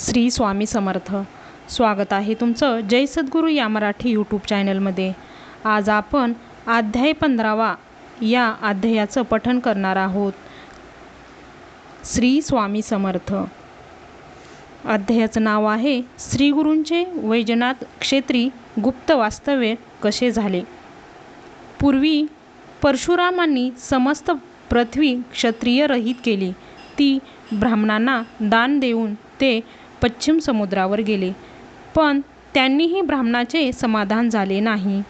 श्री स्वामी समर्थ. स्वागत आहे तुमचं जय सद्गुरू या मराठी यूट्यूब चॅनलमध्ये आज आपण अध्याय पंधरावा या अध्यायाचं पठण करणार आहोत. श्री स्वामी समर्थ. अध्यायाचं नाव आहे श्रीगुरूंचे वैजनाथ क्षेत्री गुप्त वास्तव्य कसे झाले पूर्वी परशुरामांनी समस्त पृथ्वी क्षत्रिय रहित केली. ती ब्राह्मणांना दान देऊन ते पश्चिम समुद्रावर गेले. पण त्यांनीही ब्राह्मणाचे समाधान झाले नाही.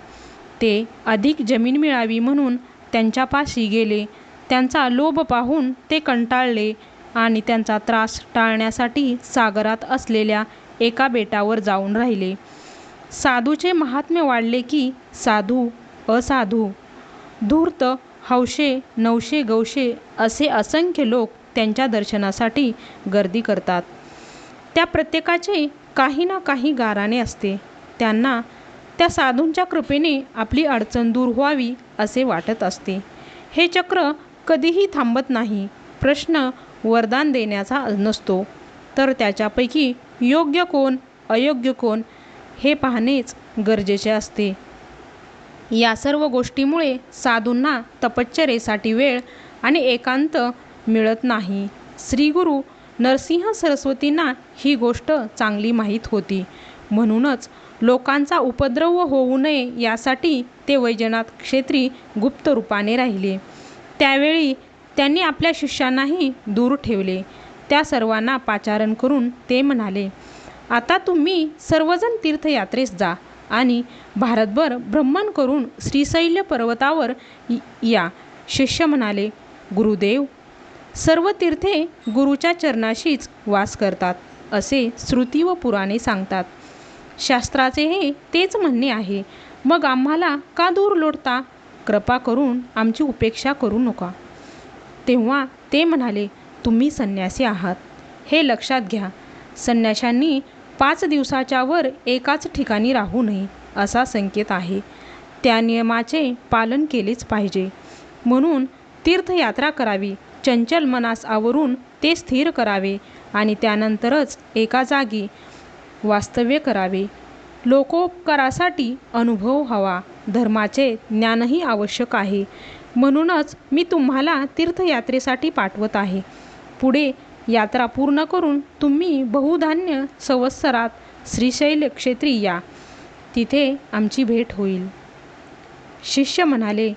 ते अधिक जमीन मिळावी म्हणून त्यांच्यापाशी गेले. त्यांचा लोभ पाहून ते कंटाळले आणि त्यांचा त्रास टाळण्यासाठी सागरात असलेल्या एका बेटावर जाऊन राहिले. साधूचे महात्म्य वाढले की साधू असाधू. धूर्त हौशे नवशे गौशे असे असंख्य लोक त्यांच्या दर्शनासाठी गर्दी करतात. त्या प्रत्येकाचे काही ना काही गाराणे असते. त्यांना त्या साधूंच्या कृपेने आपली अडचण दूर व्हावी असे वाटत असते. हे चक्र कधीही थांबत नाही. प्रश्न वरदान देण्याचा नसतो. तर त्याच्यापैकी योग्य कोण अयोग्य कोण हे पाहणेच गरजेचे असते. या सर्व गोष्टीमुळे साधूंना तपश्चरेसाठी वेळ आणि एकांत मिळत नाही. श्रीगुरू नरसिंह सरस्वतींना ही गोष्ट चांगली माहीत होती. म्हणूनच लोकांचा उपद्रव होऊ नये यासाठी ते वैजनाथ क्षेत्री गुप्त रूपाने राहिले. त्यावेळी त्यांनी आपल्या शिष्यांनाही दूर ठेवले. त्या सर्वांना पाचारण करून ते म्हणाले आता तुम्ही सर्वजण तीर्थयात्रेस जा आणि भारतभर भ्रमण करून श्रीशैल्य पर्वतावर या शिष्य म्हणाले गुरुदेव सर्व तीर्थे गुरुच्या चरणाशीच वास करतात असे श्रुती व पुराणे सांगतात. शास्त्राचे हे तेच म्हणणे आहे मग आम्हाला का दूर लोटता? कृपा करून आमची उपेक्षा करू नका. तेव्हा ते म्हणाले तुम्ही संन्यासी आहात. हे लक्षात घ्या संन्याशांनी पाच दिवसाच्या वर एकाच ठिकाणी राहू नये असा संकेत आहे. त्या नियमाचे पालन केलेच पाहिजे. म्हणून तीर्थयात्रा करावी चंचल मनास आवरून ते स्थिर करावे आणि त्यानंतरच एका जागी वास्तव्य करावे. लोकोपकारासाठी अनुभव हवा. धर्माचे ज्ञानही आवश्यक आहे. म्हणूनच मी तुम्हाला तीर्थयात्रेसाठी पाठवत आहे. पुढे यात्रा पूर्ण करून तुम्ही बहुधान्य संवत्सरात श्रीशैल क्षेत्री या. तिथे आमची भेट होईल. शिष्य म्हणाले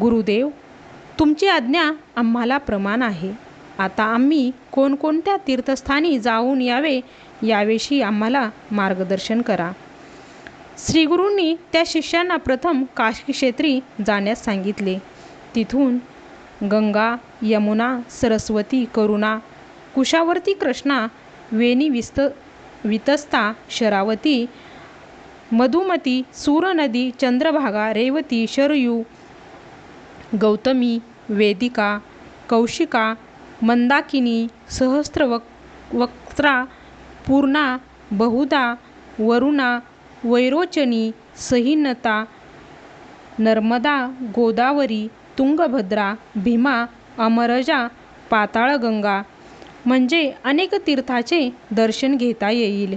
गुरुदेव तुमची आज्ञा आम्हाला प्रमाण आहे. आता आम्ही कोणकोणत्या तीर्थस्थानी जाऊन यावे याविषयी आम्हाला मार्गदर्शन करा. श्रीगुरूंनी त्या शिष्यांना प्रथम काशीक्षेत्री जाण्यास सांगितले. तिथून गंगा यमुना सरस्वती करुणा कुशावर्ती कृष्णा वेणी विस्त वितस्ता शरावती मधुमती सूरनदी चंद्रभागा रेवती शरयू गौतमी वेदिका कौशिका मंदाकिनी सहस्त्रवक वक्त्रा पूर्णा बहुधा वरुणा वैरोचनी सहिनता नर्मदा गोदावरी तुंगभद्रा भीमा अमरजा पाताळगंगा म्हणजे अनेक तीर्थाचे दर्शन घेता येईल.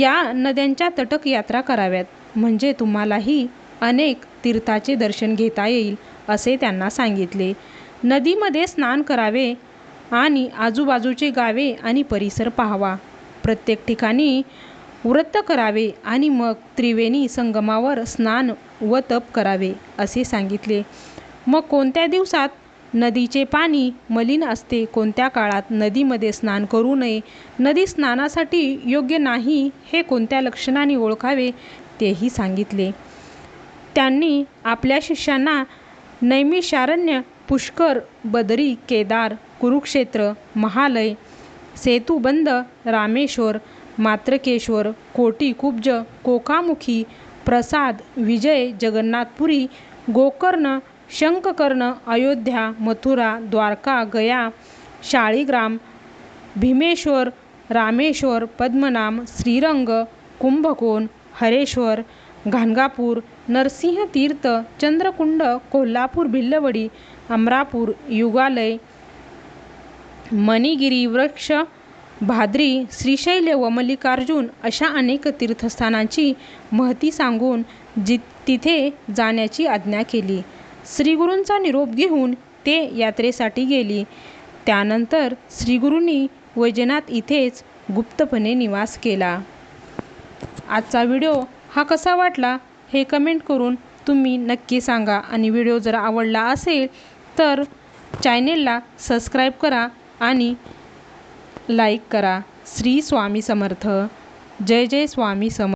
या नद्यांच्या तटक यात्रा कराव्यात. म्हणजे तुम्हालाही अनेक तीर्थाचे दर्शन घेता येईल. असे त्यांना सांगितले. नदीमध्ये स्नान करावे आणि आजूबाजूचे गावे आणि परिसर पाहावा. प्रत्येक ठिकाणी व्रत करावे आणि मग त्रिवेणी संगमावर स्नान व तप करावे असे सांगितले. मग कोणत्या दिवसात नदीचे पाणी मलिन असते? कोणत्या काळात नदीमध्ये स्नान करू नये? नदी स्नानासाठी योग्य नाही हे कोणत्या लक्षणाने ओळखावे तेही सांगितले. त्यांनी आपल्या शिष्यांना नैमिषारण्य पुष्कर बदरी केदार कुरुक्षेत्र महालय सेतुबंद रामेश्वर मात्रकेश्वर कोटी कुब्ज कोकामुखी प्रसाद विजय जगन्नाथपुरी गोकर्ण शंखकर्ण अयोध्या मथुरा द्वारका गया शाळीग्राम भीमेश्वर रामेश्वर पद्मनाम श्रीरंग कुंभकोण हरेश्वर घाणगापूर नरसिंहतीर्थ चंद्रकुंड कोल्हापूर भिल्लवडी अमरापूर युगालय मणिगिरी वृक्ष भाद्री श्रीशैल व मल्लिकार्जुन अशा अनेक तीर्थस्थानांची महती सांगून जि तिथे जाण्याची आज्ञा केली. श्रीगुरूंचा निरोप घेऊन ते यात्रेसाठी गेली. त्यानंतर श्रीगुरूंनी वैजनाथ इथेच गुप्तपणे निवास केला. आजचा व्हिडिओ हा कसा वाटला हे कमेंट करून तुम्ही नक्की सांगा. आणि व्हिडिओ जर आवडला असेल तर चॅनेलला सबस्क्राईब करा आणि लाईक करा. श्री स्वामी समर्थ. जय जय स्वामी समर्थ